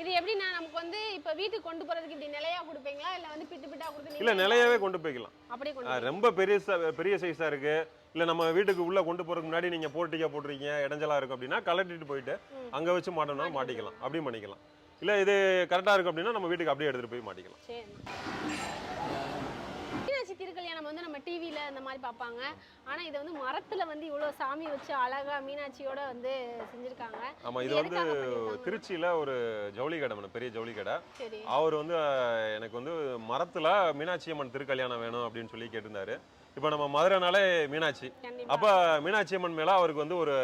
இது எப்படின்னா நமக்கு வந்து இப்ப வீட்டுக்கு கொண்டு போறதுக்கு இப்படி நிலையா கொடுப்பீங்களா? இல்ல வந்து பிட்டு பிட்டா கொடுத்து இல்லை நிலையாவே கொண்டு போய்க்கலாம். அப்படியே கொண்டு ரொம்ப பெரிய ச- பெரிய சைஸாக இருக்கு. இல்லை நம்ம வீட்டுக்கு உள்ள கொண்டு போறதுக்கு முன்னாடி நீங்க போர்ட்டிக்கா போட்டிருக்கீங்க இடைஞ்சலா இருக்கும் அப்படின்னா கலட்டிட்டு போயிட்டு. அங்க வச்சு மாட்டோம்னா மாட்டிக்கலாம். அப்படியும் பண்ணிக்கலாம். இல்லை இது கரெக்டாக இருக்கு அப்படின்னா நம்ம வீட்டுக்கு அப்படியே எடுத்துட்டு போய் மாட்டிக்கலாம். சரி மீனாட்சி திருக்கல்யாணம் வந்து நம்ம டிவியில இந்த மாதிரி பார்ப்பாங்க. ஆனா இது வந்து மரத்துல வந்து இவ்வளவு சாமி வச்சு அழகா மீனாட்சியோட வந்து செஞ்சிருக்காங்க. ஆமா இது வந்து? திருச்சியில ஒரு ஜவுளி கடை பெரிய ஜவுளி கடை அவர் வந்து எனக்கு வந்து மரத்துல மீனாட்சி அம்மன் திருக்கல்யாணம் வேணும் அப்படின்னு சொல்லி கேட்டிருந்தாரு. இப்போ நம்ம மதுரைனாலே மீனாட்சி. அப்ப மீனாட்சி அம்மன் மேல அவருக்கு வந்து ஒரு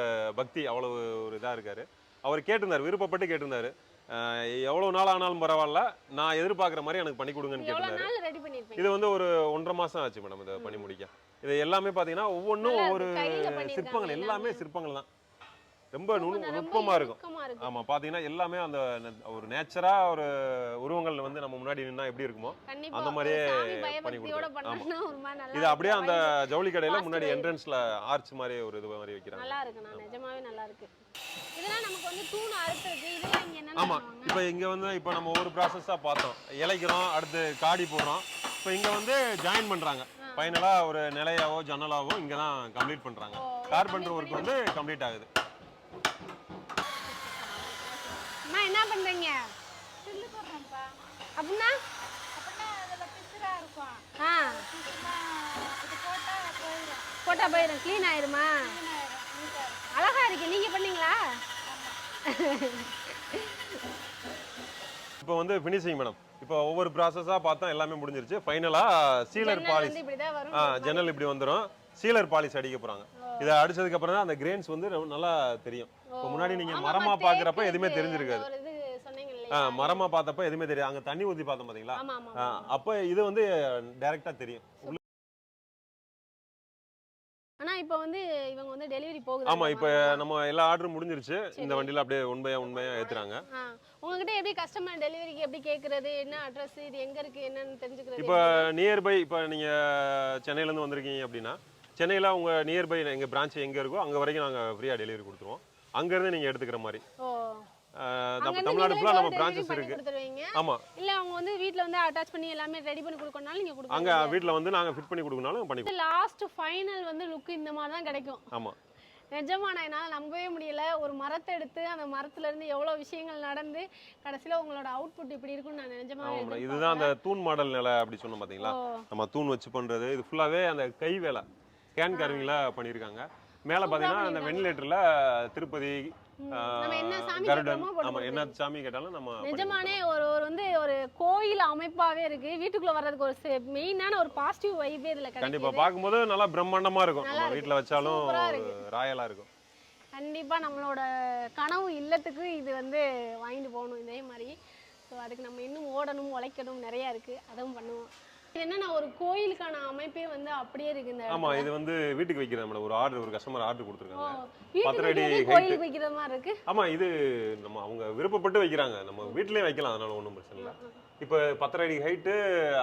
பக்தி அவ்வளவு ஒரு இதா இருக்காரு. அவர் கேட்டிருந்தாரு விருப்பப்பட்டு கேட்டிருந்தாரு. அஹ், எவ்வளவு நாள் ஆனாலும் பரவாயில்ல. நான் எதிர்பார்க்குற மாதிரி எனக்கு பண்ணி கொடுங்கன்னு கேட்டிருந்தாரு. இது வந்து ஒரு ஒன்றரை மாசம் ஆச்சு மேடம் இதை பண்ணி முடிக்க. இது எல்லாமே பாத்தீங்கன்னா ஒவ்வொன்றும் ஒவ்வொரு சிற்பங்கள் எல்லாமே. சிற்பங்கள் தான். ரொம்ப நுட்பமா இருக்கும். ஆமா பாத்தீங்கன்னா எல்லாமே அந்த ஒரு நேச்சரா ஒரு உருவங்கள் வந்து நம்ம முன்னாடி நின்னா எப்படி இருக்குமோ அந்த மாதிரியே பண்ணி நல்லா இது அப்படியே. அந்த ஜவுளி கடையில முன்னாடி. என்ட்ரன்ஸ்ல ஆர்ச் மாதிரி ஒரு இது மாதிரி வைக்கிறாங்க. நல்லா இருக்கு நான் நிஜமாவே நல்லா இருக்கு. இதெல்லாம் நமக்கு வந்து தூண் அறுத்துருக்கு இதெல்லாம் இங்க என்ன ஆமா. இப்போ இங்க வந்து இப்போ நம்ம ஒரு ப்ராசஸா பார்த்தோம். இலைக்கிறோம் அடுத்து காடி போடுறோம். இப்போ இங்க வந்து ஜாயின் பண்றாங்க. ஃபைனலா ஒரு நிலையாவோ ஜன்னலாவோ இங்க தான் கம்ப்ளீட் பண்றாங்க. கார்பெண்டர் ஒர்க் வந்து கம்ப்ளீட் ஆகுது. என்ன பண்றீங்க? சில்லு போடுறோம்ப்பா அப்படின்னா? ஆ. போட்டா போயிடும் க்ளீன் ஆயிருமா? அழகா இருக்கு. நீங்க பண்ணீங்களா? இப்போ வந்து ஃபினிஷிங் மேடம் இப்போ ஒவ்வொரு ப்ராசஸா பார்த்தா எல்லாமே முடிஞ்சிருச்சு. ஃபைனலா சீலர் பாலிஷ் ஆ ஜன்னல் இப்படி வந்துரும். சீலர் பாலிஷ் அடிக்க போறாங்க. இதை அடிச்சதுக்கு அப்புறம் தான் அந்த கிரெயின்ஸ் வந்து ரொம்ப நல்லா தெரியும். இப்போ முன்னாடி நீங்க மரமா பாக்குறப்ப எதுவுமே தெரிஞ்சிருக்காது. மரமா பார்த்தப்ப எதுவுமே தெரியாது. அங்க தண்ணி ஊத்தி பார்த்தோம் பாத்தீங்களா? அப்ப இது வந்து டைரக்டா தெரியும். ஆனா இப்போ வந்து இவங்க வந்து டெலிவரி போகுது. ஆமா இப்ப நம்ம எல்லா ஆர்டரும் முடிஞ்சிருச்சு. இந்த வண்டியில அப்படியே உண்மையா உண்மையா ஏத்துறாங்க. உங்ககிட்ட எப்படி கஸ்டமர் டெலிவரிக்கு எப்படி கேக்குறது? என்ன அட்ரஸ் இது எங்க இருக்கு என்னன்னு தெரிஞ்சுக்கிறது இப்போ நியர்பை இப்போ நீங்க சென்னையில இருந்து வந்திருக்கீங்க அப்படின்னா சென்னையில உங்க நியர்பை எங்க பிரான்ச் எங்க இருக்கோ அங்க வரைக்கும் நாங்க ஃப்ரீயா டெலிவரி கொடுத்துருவோம். அங்க இருந்து நீங்க எடுத்துக்கிற மாதிரி. நம்ம தமிழ்நாடு ஃபுல்லா நம்ம பிரான்ச்சஸ் இருக்கு. ஆமா. இல்ல அவங்க வந்து வீட்ல வந்து அட்டாச் பண்ணி எல்லாமே ரெடி பண்ணி கொடுக்கறனால நீங்க அங்க கொடுப்பீங்க வீட்ல வந்து நாங்க ஃபிட் பண்ணி கொடுக்கனாலும் பண்ணி. லாஸ்ட் ஃபைனல் வந்து லுக் இந்த மாதிரி தான் கிடைக்கும். ஆமா. நிஜமா நான் என்னால் நம்பவே முடியல. ஒரு மரத்தை எடுத்து அந்த மரத்துல இருந்து எவ்வளோ விஷயங்கள் நடந்து கடைசியில உங்களோட அவுட்புட் இப்படி இருக்கும்னு நான் எதிர்பார்க்கல. இதுதான் அந்த தூண் மாடல் நிலை அப்படி சொன்னோம் பாத்தீங்களா? நம்ம தூண் வச்சு பண்றது. இது ஃபுல்லாவே அந்த கை வேலை. கேன் கார்விங்ல பண்ணியிருக்காங்க. மேலே பார்த்தீங்கன்னா அந்த வெண்டிலேட்டரில் திருப்பதி கருடன். ஆமாம் என்ன சாமி கேட்டாலும் நம்ம நிஜமானே ஒரு ஒரு வந்து ஒரு கோயில் அமைப்பாவே இருக்கு. வீட்டுக்குள்ள வர்றதுக்கு ஒரு மெயினான ஒரு பாசிட்டிவ் வைபே இதுல கண்டிப்பா. கிடைக்குது பார்க்கும்போது நல்லா பிரம்மாண்டமா இருக்கும். நல்லா நம்ம வீட்ல வச்சாலும் சூப்பரா ஒரு இருக்கு. ராயலா இருக்கும். கண்டிப்பா நம்மளோட கனவு இல்லத்துக்கு இது வந்து வாங்கிட்டு போகணும். இதே மாதிரி. ஸோ அதுக்கு நம்ம இன்னும் ஓடணும் உழைக்கணும் நிறைய இருக்கு. அதுவும் பண்ணுவோம். என்னன்னா ஒரு கோயிலுக்கான அமைப்பே வந்து அப்படியே இருக்கு இந்த ஆமா. இது வந்து வீட்டுக்கு வைக்கிற நம்மள ஒரு ஆர்டர் ஒரு கஸ்டமர் ஆர்டர் கொடுத்துருக்காங்க. வீட்டுக்கு பத்தரை அடி வைக்கிறதே height. கோயிலுக்கு வைக்கிற மாதிரி இருக்கு? ஆமா இது நம்ம அவங்க விருப்பப்பட்டு வைக்கிறாங்க. நம்ம வீட்லயே வைக்கலாம் அதனால ஒன்றும் பிரச்சனை இல்லை. இப்போ பத்தரை அடி ஹைட்டு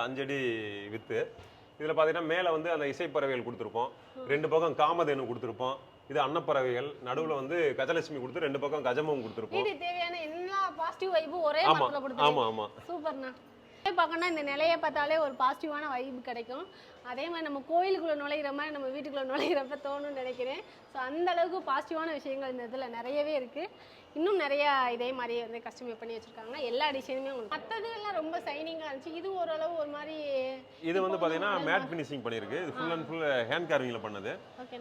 அஞ்சடி வித்து இதுல பாத்தீங்கன்னா மேல வந்து அந்த இசைப்பறவைகள் கொடுத்துருப்போம். ரெண்டு பக்கம் காமதேனு கொடுத்துருப்போம். இது அன்னப்பறவைகள். நடுவுல வந்து கஜலட்சுமி கொடுத்து ரெண்டு பக்கம் கஜமும் கொடுத்துருப்போம். தேவையான எல்லா பாசிட்டிவ் வைப்பும் ஒரே ஆமா மரத்துல கொடுத்து ஆமா ஆமா. சூப்பர்ண்ணா. பார்க்கணும்னா இந்த நிலையை பார்த்தாலே ஒரு பாசிட்டிவான வைப் கிடைக்கும். அதே மாதிரி நம்ம கோயிலுக்குள்ள நுழையிற மாதிரி நம்ம வீட்டுக்குள்ள நுழையிறப்ப தோணும்னு நினைக்கிறேன். ஸோ அந்த அளவுக்கு பாசிட்டிவான விஷயங்கள் இந்த இதில் நிறையவே இருக்கு. இன்னும் நிறைய இதே மாதிரி வந்து கஸ்டமைஸ் பண்ணி வச்சிருக்காங்க. எல்லா டிசைனுமே உங்களுக்கு மற்றது எல்லாம் ரொம்ப சைனிங்காக இருந்துச்சு. இது ஓரளவு ஒரு மாதிரி இது வந்து பாத்தீங்கன்னா மேட் ஃபினிஷிங் பண்ணிருக்கு இது ஃபுல் அண்ட் ஃபுல் ஹேண்ட் கார்விங்ல பண்ணது.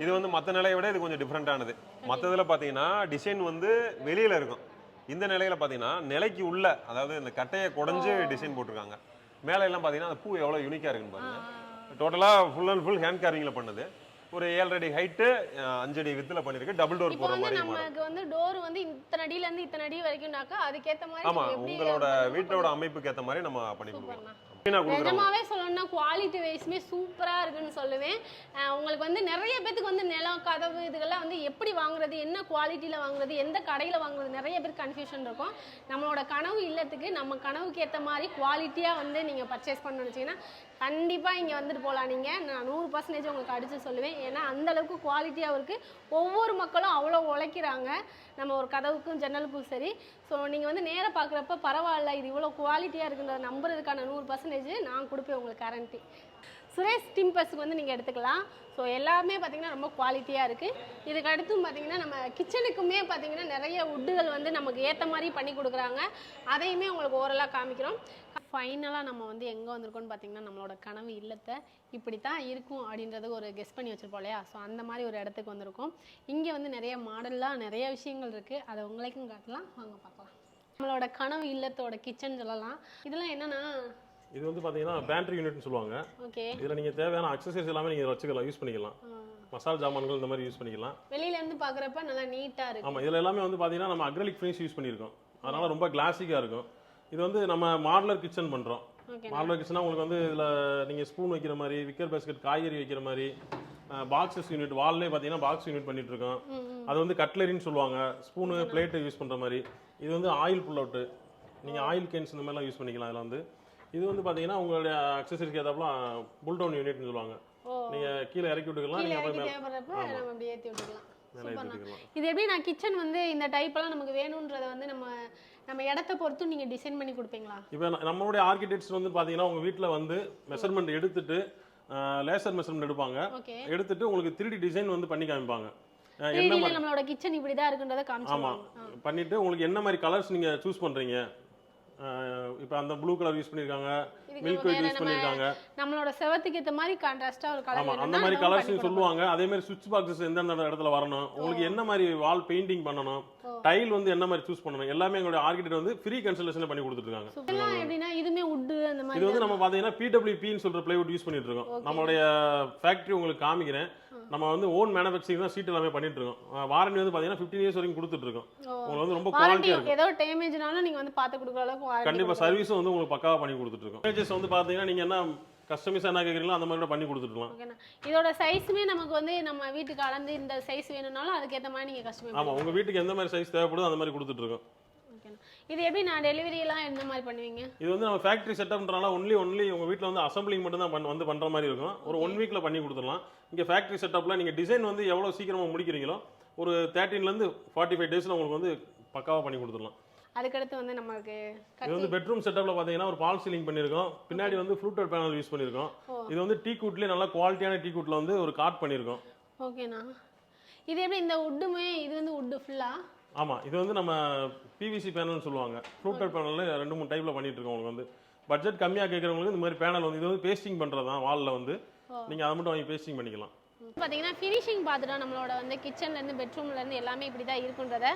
இது வந்து மற்ற நிலையை விட இது கொஞ்சம் டிஃப்ரெண்டானது மற்றதுல பார்த்தீங்கன்னா டிசைன் வந்து வெளியில இருக்கும். இந்த நிலையில பார்த்தீங்கன்னா நிலைக்கு உள்ள அதாவது இந்த கட்டையை குடஞ்சு டிசைன் போட்டிருக்காங்க. மேலே எல்லாம் பார்த்தீங்கன்னா அந்த பூ எவ்வளோ யூனிக்காக இருக்குன்னு பாருங்க. டோட்டலாக ஃபுல் அண்ட் ஃபுல் ஹேண்ட் கார்விங்ல பண்ணது. ஒரு ஏழரை அடி ஹைட்டு அஞ்சடி வித்துல பண்ணிருக்கு. டபுள் டோர் வந்து மாதிரி நமக்கு வந்து டோர் வந்து இத்தனை அடியில இருந்து இத்தனை அடி வரைக்கும்னாக்கா அதுக்கேற்ற மாதிரி ஆமா நம்ம எப்படி உங்களோட வீட்டோட அமைப்புக்கு ஏற்ற மாதிரி நம்ம பண்ணி கொடுக்கலாம். நிஜமாவே சொல்லணும்னா குவாலிட்டி வைஸ்மே சூப்பராக இருக்குன்னு சொல்லுவேன். உங்களுக்கு வந்து நிறைய பேத்துக்கு வந்து நிலம் கதவு இதுகெல்லாம் வந்து எப்படி வாங்குறது என்ன குவாலிட்டியில் வாங்குறது எந்த கடையில் வாங்குறது நிறைய பேருக்கு கன்ஃபியூஷன் இருக்கும். நம்மளோட கனவு இல்லத்துக்கு நம்ம கனவுக்கு ஏற்ற மாதிரி குவாலிட்டியாக வந்து நீங்கள் பர்ச்சேஸ் பண்ண நினச்சிங்கன்னா கண்டிப்பாக இங்கே வந்துட்டு போகலாம் நீங்கள் நான் நூறு பர்சன்டேஜ் உங்களுக்கு அடித்து சொல்லுவேன். ஏன்னா அந்தளவுக்கு குவாலிட்டியாகவும் இருக்குது ஒவ்வொரு மக்களும் அவ்வளோ உழைக்கிறாங்க. நம்ம ஒரு கதவுக்கும் ஜன்னலுக்கும் சரி. ஸோ நீங்கள் வந்து நேராக பார்க்குறப்ப பரவாயில்ல இது இவ்வளோ குவாலிட்டியாக இருக்குன்றதை நம்புறதுக்கான நூறு பர்சன்டேஜ் நான் கொடுப்பேன் உங்களுக்கு கேரண்டி சுரேஷ் டிம்பர்ஸுக்கு வந்து நீங்கள் எடுத்துக்கலாம். ஸோ எல்லாமே பார்த்தீங்கன்னா ரொம்ப குவாலிட்டியாக இருக்குது இதுக்கு அடுத்தும் பார்த்திங்கன்னா நம்ம கிச்சனுக்குமே பார்த்திங்கன்னா நிறைய உட்டுகள் வந்து நமக்கு ஏற்ற மாதிரி பண்ணி கொடுக்குறாங்க. அதையுமே உங்களுக்கு ஓரலாக காமிக்கிறோம். ஃபைனலாக நம்ம வந்து எங்கே வந்திருக்கோம்னு பார்த்தீங்கன்னா நம்மளோட கனவு இல்லத்தை இப்படி தான் இருக்கும் அப்படின்றது ஒரு கெஸ் பண்ணி வச்சுருப்போம் இல்லையா? ஸோ அந்த மாதிரி ஒரு இடத்துக்கு வந்திருக்கோம். இங்கே வந்து நிறைய மாடல்லாம் நிறைய விஷயங்கள் இருக்குது அதை உங்களுக்கும் காட்டலாம். வாங்க பார்க்கலாம் நம்மளோட கனவு இல்லத்தோட கிச்சன் சொல்லலாம். இதெல்லாம் என்னென்னா இது வந்து பாத்தீங்கன்னா பேட்டரி யூனிட்னு சொல்லுவாங்க. ஓகே. இதுல நீங்க தேவையான அக்சசரிஸ் எல்லாமே நீங்க வச்சுக்கலாம் யூஸ் பண்ணிக்கலாம். மசாலா ஜாமான்கள் இந்த மாதிரி யூஸ் பண்ணிக்கலாம். வெளியில இருந்து பாக்குறப்ப நல்லா நீட்டா இருக்கு. ஆமா இதுல எல்லாமே வந்து பாத்தீங்கன்னா நம்ம அக்ரலிக் ஃபினிஷ் யூஸ் பண்ணியிருக்கோம். அதனால ரொம்ப கிளாசிக்கா இருக்கும். இது வந்து நம்ம மாடலர் கிச்சன் பண்றோம். ஓகே மாடலர் கிச்சனா உங்களுக்கு வந்து இதுல நீங்க ஸ்பூன் வைக்கிற மாதிரி விக்கர் பேஸ்கெட் காய்கறி வைக்கிற மாதிரி பாக்ஸஸ் யூனிட் வால்லே பாத்தீங்கன்னா பாக்ஸ் யூனிட் பண்ணிட்டு இருக்கோம் அது வந்து கட்லரின்னு சொல்லுவாங்க. ஸ்பூனு பிளேட்டு யூஸ் பண்ற மாதிரி. இது வந்து ஆயில் புல் அவுட் நீங்க ஆயில் கேன்ஸ் இந்த மாதிரிலாம் யூஸ் பண்ணிக்கலாம் இதுல வந்து. இது வந்து பாத்தீங்கன்னா உங்களுடைய அக்சசரிக்கு ஏதாப்புல புல் டவுன் யூனிட்னு சொல்லுவாங்க. நீங்க கீழே இறக்கி விட்டுக்கலாம் கீழே நீங்க அப்புறம் இறக்கி தேவைப்படுறப்ப நம்ம விட்டுக்கலாம். மேலே இது எப்படி நான் கிச்சன் வந்து இந்த டைப் எல்லாம் நமக்கு வேணும்ன்றத வந்து நம்ம நம்ம இடத்த பொறுத்து நீங்க டிசைன் பண்ணி கொடுப்பீங்களா? இப்போ நம்மளுடைய ஆர்கிடெக்ட்ஸ் வந்து பாத்தீங்கன்னா உங்க வீட்ல வந்து மெஷர்மெண்ட் எடுத்துட்டு லேசர் மெஷர்மெண்ட் எடுப்பாங்க. ஓகே. எடுத்துட்டு உங்களுக்கு 3D டிசைன் வந்து பண்ணி காமிப்பாங்க. அஹ் என்ன த்ரீடியில் மாதிரி நம்மளோட கிச்சன் இப்படிதான் இருக்குன்றத ஆமா. காமிச்சிருவாங்க பண்ணிட்டு உங்களுக்கு என்ன மாதிரி கலர்ஸ் நீங்க சூஸ் பண்றீங்க? இப்போ அந்த ப்ளூ கலர் யூஸ் பண்ணிருக்காங்க. மில்க் ஒயிட் யூஸ் பண்ணிருக்காங்க. நம்மளோட செவத்துக்கு ஏத்த மாதிரி கான்ட்ராஸ்டா ஒரு கலர் ஆமா அந்த மாதிரி கலர்ஸ் சொல்லுவாங்க. அதே மாதிரி சுவிட்ச் பாக்ஸஸ் எந்தெந்த இடத்துல வரணும் உங்களுக்கு என்ன மாதிரி வால் பெயிண்டிங் பண்ணணும் டைல் வந்து என்ன மாதிரி சூஸ் பண்ணணும் எல்லாமே எங்களுடைய ஆர்கிடெக்ட் வந்து ஃப்ரீ கன்சல்டேஷன் பண்ணி இதெல்லாம் எப்படின்னா இதுமே உட்டு அந்த இது மாதிரி வந்து நம்ம பாத்தீங்கன்னா பிடபிள்யூபின்னு சொல்ற பிளைவுட் யூஸ் பண்ணிட்டு இருக்கோம் நம்மளுடைய ஃபேக்டரி உங்களுக்கு காமிக்கிறேன். நம்ம வந்து ஓன் மேனுஃபேக்சரிங் தான் சீட் எல்லாமே பண்ணிட்டு இருக்கோம். வாரண்டி வந்து பாத்தீங்கன்னா 15 இயர்ஸ் வரைக்கும் கொடுத்துட்டு இருக்கோம். உங்களுக்கு வந்து ரொம்ப வாரண்டி குவாலிட்டியா இருக்கும். ஏதோ டேமேஜ்னாலும் நீங்க வந்து பார்த்து கொடுக்குற அளவுக்கு warranty கண்டிப்பா. சர்வீஸும் வந்து உங்களுக்கு பக்காவா பண்ணி கொடுத்துட்டு இருக்கோம். பேஜஸ் வந்து பாத்தீங்கன்னா நீங்க என்ன கஸ்டமைஸ் என்ன கேக்குறீங்களோ அந்த மாதிரி கூட பண்ணி கொடுத்துட்டுலாம் ஓகேண்ணா. இதோட சைஸுமே நமக்கு வந்து நம்ம வீட்டுக்கு அளந்து இந்த சைஸ் வேணும்னாலும் அதுக்கேற்ற மாதிரி நீங்கள் கஸ்டமைஸ் ஆமா உங்க வீட்டுக்கு எந்த மாதிரி சைஸ் தேவைப்படுதோ அந்த மாதிரி கொடுத்துட்டு இருக்கோம். ஓகேண்ணா இது எப்படி நான் டெலிவரி எல்லாம் எந்த மாதிரி பண்ணுவீங்க? இது வந்து நம்ம ஃபேக்டரி செட்டப்ன்றனால ஒன்லி ஒன்லி உங்க வீட்ல வந்து அசம்பிளிங் மட்டும் தான் பண்ண- வந்து பண்ற மாதிரி இருக்கும். ஒரு ஒன் வீக்ல பண்ணி கொடுத்துடலாம். இங்க ஃபேக்டரி செட்டப்ல நீங்க டிசைன் வந்து எவ்வளவு சீக்கிரமா முடிக்கிறீங்களோ ஒரு 13 ல இருந்து ஃபார்ட்டி ஃபைவ் டேஸ்ல உங்களுக்கு வந்து பக்காவா பண்ணி கொடுத்துடலாம். அதுக்கடுத்து வந்து நமக்கு இது வந்து பெட்ரூம் செட்டப்ல பாத்தீங்கன்னா ஒரு பால் சீலிங் பண்ணிருக்கோம் பின்னாடி வந்து ஃப்ளூட்டட் பேனல் யூஸ் பண்ணிருக்கோம் இது வந்து டீ குட்லயே நல்லா குவாலிட்டியான டீ குட்ல வந்து ஒரு காட் பண்ணிருக்கோம் ஓகேண்ணா இது எப்படி இந்த உட்டுமே இது வந்து உட்டு ஃபுல்லா ஆமா இது வந்து நம்ம பிவிசி பேனல்னு சொல்லுவாங்க. ஃப்ளூட்டட் பேனல்ல ரெண்டு மூணு டைப்ல பண்ணிட்டு இருக்கோம் உங்களுக்கு வந்து. பட்ஜெட் கம்மியா கேட்கறவங்களுக்கு இந்த மாதிரி பேனல் வந்து இது வந்து பேஸ்டிங் பண்றது தான் வால்ல வந்து. நீங்க அதை மட்டும் வாங்கி பேஸ்டிங் பண்ணிக்கலாம். பார்த்தீங்கன்னா ஃபினிஷிங் பார்த்துட்டோம் நம்மளோட வந்து கிச்சன்லேருந்து பெட்ரூம்லேருந்து எல்லாமே இப்படி தான் இருக்குன்றத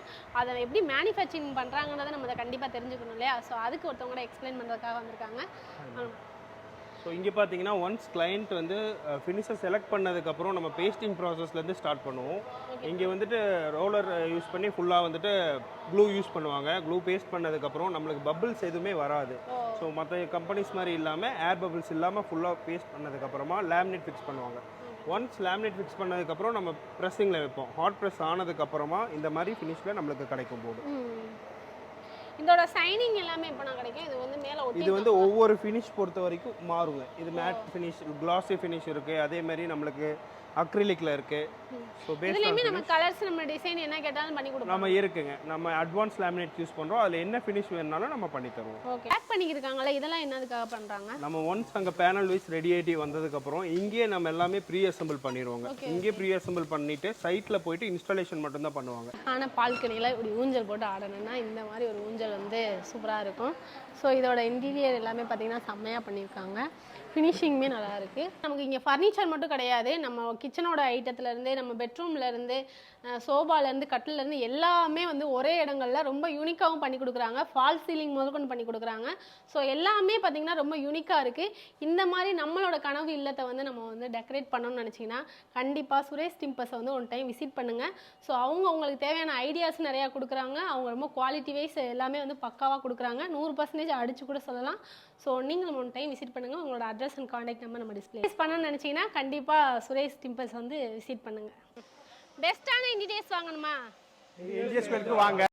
அதை எப்படி மேனுஃபேக்சரிங் பண்ணுறாங்கன்றதை நம்ம அதை கண்டிப்பாக தெரிஞ்சுக்கணும் இல்லையா? ஸோ அதுக்கு ஒருத்தவங்க கூட எக்ஸ்பிளைன் பண்ணுறதுக்காக வந்திருக்காங்க. ஸோ இங்கே பார்த்தீங்கன்னா ஒன்ஸ் கிளைண்ட் வந்து ஃபினிஷை செலக்ட் பண்ணதுக்கப்புறம் நம்ம பேஸ்டிங் ப்ராசஸ்லேருந்து ஸ்டார்ட் பண்ணுவோம். இங்கே வந்துட்டு ரோலர் யூஸ் பண்ணி ஃபுல்லாக வந்துட்டு க்ளூ யூஸ் பண்ணுவாங்க. க்ளூ பேஸ்ட் பண்ணதுக்கப்புறம் நம்மளுக்கு பபிள்ஸ் எதுவுமே வராது. ஸோ மற்ற கம்பெனிஸ் மாதிரி இல்லாமல் ஏர் பபிள்ஸ் இல்லாமல் ஃபுல்லாக பேஸ்ட் பண்ணதுக்கப்புறமா லேமினேட் ஃபிக்ஸ் பண்ணுவாங்க. ஒன்ஸ் லேமினேட் ஃபிக்ஸ் பண்ணதுக்கப்புறம் நம்ம ப்ரெஸ்ஸிங்கில் வைப்போம். ஹாட் ப்ரெஸ் ஆனதுக்கப்புறமா இந்த மாதிரி ஃபினிஷில் நம்மளுக்கு கிடைக்கும் போது. இதோட சைனிங் எல்லாமே எப்போ நான் கிடைக்கும். இது வந்து மேலே ஒட்டி இது வந்து ஒவ்வொரு ஃபினிஷ் பொறுத்த வரைக்கும் மாறுங்க. இது மேட் ஃபினிஷ் கிளாஸி ஃபினிஷ் இருக்கு. அதே மாதிரி நம்மளுக்கு அக்ரிலிக்ல இருக்கு. ஸோ இதுலேயுமே நம்ம கலர்ஸ் நம்ம டிசைன் என்ன கேட்டாலும் பண்ணி கொடுப்போம். நம்ம இருக்குங்க. நம்ம அட்வான்ஸ் லேமினேட் யூஸ் பண்றோம். அதுல என்ன ஃபினிஷ் வேணுனாலும் நம்ம பண்ணி தருவோம். ஓகே பேக் பண்ணிக்கிருக்காங்களே இதெல்லாம் என்னதுக்காக பண்ணுறாங்க நம்ம ஒன்ஸ் அங்கே பேனல் வைஸ் ரெடி வந்ததுக்கப்புறம் இங்கேயே நம்ம எல்லாமே ப்ரீ அசெம்பிள் பண்ணிடுவோங்க இங்கேயே ப்ரீ அசெம்பிள் பண்ணிட்டு சைட்டில் போயிட்டு இன்ஸ்டாலேஷன் மட்டும்தான் பண்ணுவாங்க. ஆனால் பால்கனியில் இப்படி ஊஞ்சல் போட்டு ஆடணும்னா இந்த மாதிரி ஒரு ஊஞ்சல் வந்து சூப்பராக இருக்கும். ஸோ இதோட இன்டீரியர் எல்லாமே பார்த்தீங்கன்னா செம்மையாக பண்ணியிருக்காங்க. ஃபினிஷிங்குமே நல்லா இருக்கு நமக்கு இங்கே ஃபர்னிச்சர் மட்டும் கிடையாது. நம்ம கிச்சனோட ஐட்டத்துலேருந்து நம்ம பெட்ரூம்லேருந்து சோபாலேருந்து கட்டிலேருந்து எல்லாமே வந்து ஒரே இடங்கள்ல ரொம்ப யூனிக்காகவும் பண்ணி கொடுக்குறாங்க. ஃபால் சீலிங் முதற்கொண்டு பண்ணி கொடுக்குறாங்க. ஸோ எல்லாமே பார்த்தீங்கன்னா ரொம்ப யூனிக்காக இருக்குது இந்த மாதிரி நம்மளோட கனவு இல்லத்தை வந்து நம்ம வந்து டெக்கரேட் பண்ணணும்னு நினச்சிங்கன்னா கண்டிப்பாக சுரேஷ் டிம்பஸை வந்து ஒன் டைம் விசிட் பண்ணுங்கள் ஸோ அவங்க உங்களுக்கு தேவையான ஐடியாஸ் நிறையா கொடுக்குறாங்க. அவங்க ரொம்ப குவாலிட்டி வைஸ் எல்லாமே வந்து பக்காவாக கொடுக்குறாங்க. நூறு பர்சன்டேஜ் அடிச்சு கூட சொல்லலாம். ஸோ நீங்களும் ஒன் டைம் விசிட் பண்ணுங்கள் உங்களோட அட்ரஸ் அண்ட் காண்டாக்ட் நம்பர் நம்ம டிஸ்பிளே பண்ணணும்னு நினச்சிங்கன்னா கண்டிப்பாக சுரேஷ் டிம்பஸ் வந்து விசிட் பண்ணுங்கள் பெஸ்ட்டான இன்டீரியர்ஸ் வாங்கணுமா? வாங்க.